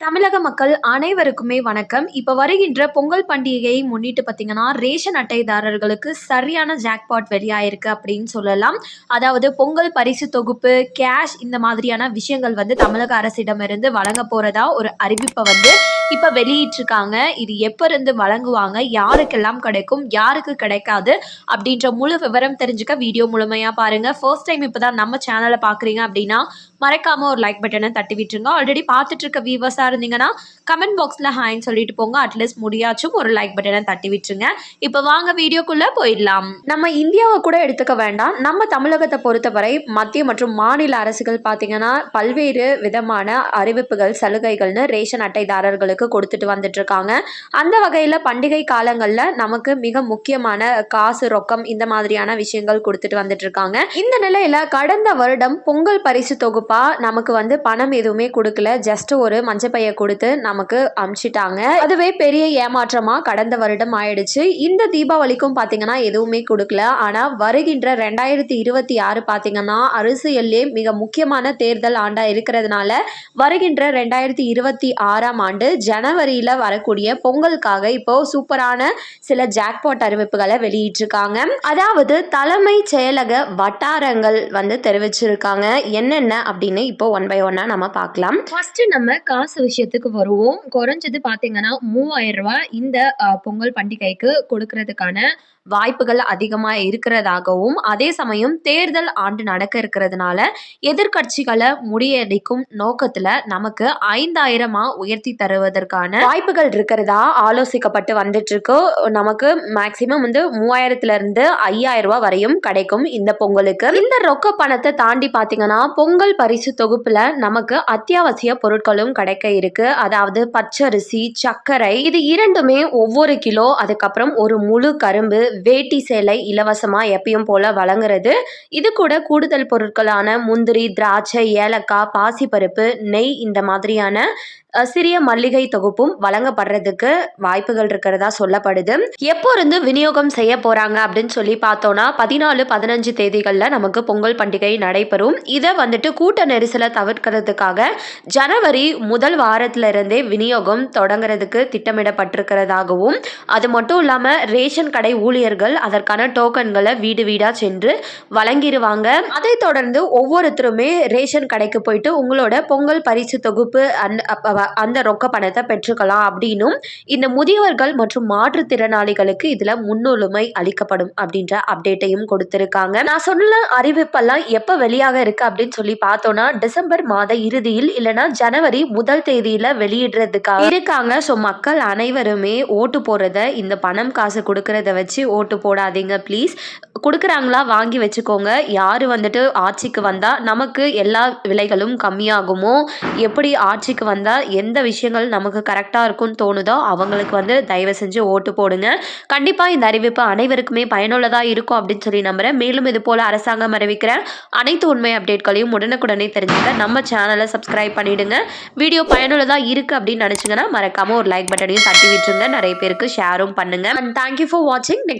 தமிழக மக்கள் அனைவருக்குமே வணக்கம். இப்போ வருகின்ற பொங்கல் பண்டிகையை முன்னிட்டு பார்த்தீங்கன்னா ரேஷன் அட்டைதாரர்களுக்கு சரியான ஜாக்பாட் வெளியாயிருக்கு அப்படின்னு சொல்லலாம். அதாவது பொங்கல் பரிசு தொகுப்பு கேஷ் இந்த மாதிரியான விஷயங்கள் வந்து தமிழக அரசிடமிருந்து வழங்க போறதா ஒரு அறிவிப்பை வந்து இப்போ வெளியிட்டிருக்காங்க. இது எப்போ இருந்து வழங்குவாங்க? யாருக்கெல்லாம் கிடைக்கும்? யாருக்கு கிடைக்காது? அப்படின்ற முழு விவரம் தெரிஞ்சுக்க வீடியோ முழுமையாக பாருங்க. ஃபர்ஸ்ட் டைம் இப்போ தான் நம்ம சேனலை பார்க்குறீங்க அப்படின்னா மறக்காம ஒரு லைக் பட்டனை தட்டி விட்டுருங்க. ஆல்ரெடி பார்த்துட்டு இருக்க வியூவர்ஸாக இருந்தீங்கன்னா கமெண்ட் பாக்ஸில் ஹாய்ன்னு சொல்லிட்டு போங்க. அட்லீஸ்ட் முடியாச்சும் ஒரு லைக் பட்டனை தட்டி விட்டுருங்க. இப்போ வாங்க வீடியோக்குள்ளே போயிடலாம். நம்ம இந்தியாவை கூட எடுத்துக்க வேண்டாம். நம்ம தமிழகத்தை பொறுத்தவரை மத்திய மற்றும் மாநில அரசுகள் பார்த்தீங்கன்னா பல்வேறு விதமான அறிவிப்புகள் சலுகைகள்னு ரேஷன் அட்டைதாரர்களுக்கு கொடுத்துட்டு வந்துட்டு இருக்காங்க அந்த வகையில் பண்டிகை காலங்களில் நமக்கு மிக முக்கியமான காசு ரொக்கம் இந்த மாதிரியான விஷயங்கள் கொடுத்துட்டு வந்துட்டு இருக்காங்க இந்த நிலையில கடந்த வருடம் பொங்கல் பரிசு தொகுப்பா நமக்கு வந்து பணம் எதுவுமே கொடுக்கல. ஜஸ்ட் ஒரு மஞ்சப்பைய கொடுத்து நமக்கு அமுச்சிட்டாங்க. அதுவே பெரிய ஏமாற்றமா கடந்த வருடம் ஆயிடுச்சு. இந்த தீபாவளிக்கும் பாத்தீங்கன்னா எதுவுமே கொடுக்கல. ஆனா வருகின்ற ரெண்டாயிரத்தி இருபத்தி ஆறு பாத்தீங்கன்னா அரசியல்லே மிக முக்கியமான தேர்தல் ஆண்டா இருக்கிறதுனால வருகின்ற ரெண்டாயிரத்தி இருபத்தி ஆறாம் ஆண்டு ஜனவரியில் வரக்கூடிய பொங்கலுக்காக இப்போ சூப்பரான சில ஜாக்பாட் அறிவிப்புகளை வெளியிட்டிருக்காங்க. அதாவது தலைமை செயலக வட்டாரங்கள் வந்து தெரிவிச்சிருக்காங்க. என்னென்ன அப்படின்னு இப்போ ஒன் பை ஒன்னா நம்ம பார்க்கலாம். ஃபர்ஸ்ட் நம்ம காசு விஷயத்துக்கு வருவோம். குறைஞ்சது பார்த்தீங்கன்னா மூவாயிரம் ரூபாய் இந்த பொங்கல் பண்டிகைக்கு கொடுக்கறதுக்கான வாய்ப்புகள் அதிகமாக இருக்கிறதாகவும் அதே சமயம் தேர்தல் ஆண்டு நடக்க இருக்கிறதுனால எதிர்க்கட்சிகளை முடியடிக்கும் நோக்கத்துல நமக்கு ஐந்தாயிரமா உயர்த்தி தருவதற்கான வாய்ப்புகள் இருக்கிறதா ஆலோசிக்கப்பட்டு வந்துட்டு இருக்கு நமக்கு மேக்சிமம் வந்து மூவாயிரத்துல இருந்து ஐயாயிரம் ரூபாய் வரையும் கிடைக்கும் இந்த பொங்கலுக்கு. இந்த ரொக்க பணத்தை தாண்டி பாத்தீங்கன்னா பொங்கல் பரிசு தொகுப்புல நமக்கு அத்தியாவசிய பொருட்களும் கிடைக்க இருக்கு. அதாவது பச்சரிசி சர்க்கரை இது இரண்டுமே ஒவ்வொரு கிலோ அதுக்கப்புறம் ஒரு முழு கரும்பு வேட்டி சேலை இலவசமாக எப்பயும் போல வழங்குறது. இது கூட கூடுதல் பொருட்களான முந்திரி திராட்சை ஏலக்காய் பாசிப்பருப்பு நெய் இந்த மாதிரியான சிறிய மல்லிகை தொகுப்பும் வழங்கப்படுறதுக்கு வாய்ப்புகள் இருக்கிறதா சொல்லப்படுது. எப்போ இருந்து விநியோகம் செய்ய போறாங்க அப்படின்னு சொல்லி பார்த்தோம்னா பதினாலு பதினஞ்சு தேதிகளில் நமக்கு பொங்கல் பண்டிகை நடைபெறும். இதை வந்துட்டு கூட்ட நெரிசலை தவிர்க்கிறதுக்காக ஜனவரி முதல் வாரத்துல இருந்தே விநியோகம் தொடங்குறதுக்கு திட்டமிடப்பட்டிருக்கிறதாகவும் அது மட்டும் இல்லாமல் ரேஷன் கடை ஊழியர்கள் அதற்கான டோக்கன்களை வீடு வீடாக சென்று வழங்கிடுவாங்க. அதை தொடர்ந்து ஒவ்வொருத்தருமே ரேஷன் கடைக்கு போயிட்டு உங்களோட பொங்கல் பரிசு தொகுப்பு அந்த அப்ப- அந்த ரொக்க பணத்தை பெற்றுக்கலாம் அப்படின்னும் இந்த முதியவர்கள் மற்றும் மாற்றுத்திறனாளிகளுக்கு இதுல முன்னுரிமை அளிக்கப்படும் அப்படின்ற அப்டேட்டையும் கொடுத்திருக்காங்க. நான் சொன்ன அறிவிப்பெல்லாம் எப்ப வெளியாக இருக்கு அப்படின்னு சொல்லி பார்த்தோம்னா டிசம்பர் மாத இறுதியில் இல்லைன்னா ஜனவரி முதல் தேதியில வெளியிடுறதுக்காக இருக்காங்க. ஸோ மக்கள் அனைவருமே ஓட்டு போறத இந்த பணம் காசு கொடுக்கறத வச்சு ஓட்டு போடாதீங்க ப்ளீஸ் கொடுக்குறாங்களா வாங்கி வச்சுக்கோங்க. யார் வந்துட்டு ஆட்சிக்கு வந்தால் நமக்கு எல்லா விலைகளும் கம்மியாகுமோ? எப்படி ஆட்சிக்கு வந்தால் எந்த விஷயங்கள் நமக்கு கரெக்டாக இருக்கும்னு தோணுதோ அவங்களுக்கு வந்து தயவு செஞ்சு ஓட்டு போடுங்க. கண்டிப்பாக இந்த அறிவிப்பு அனைவருக்குமே பயனுள்ளதாக இருக்கும் அப்படின்னு சொல்லி நம்புகிறேன் மேலும் இது போல் அரசாங்கம் அறிவிக்கிற அனைத்து உண்மை அப்டேட்களையும் உடனுக்குடனே தெரிஞ்சுக்க நம்ம சேனலை சப்ஸ்கிரைப் பண்ணிவிடுங்க வீடியோ பயனுள்ளதாக இருக்குது அப்படின்னு நினச்சிங்கன்னா மறக்காமல் ஒரு லைக் பட்டனையும் தட்டி விட்டுருங்க. நிறைய பேருக்கு ஷேரும் பண்ணுங்க. அண்ட் தேங்க்யூ ஃபார் வாட்சிங் நெக்ஸ்ட்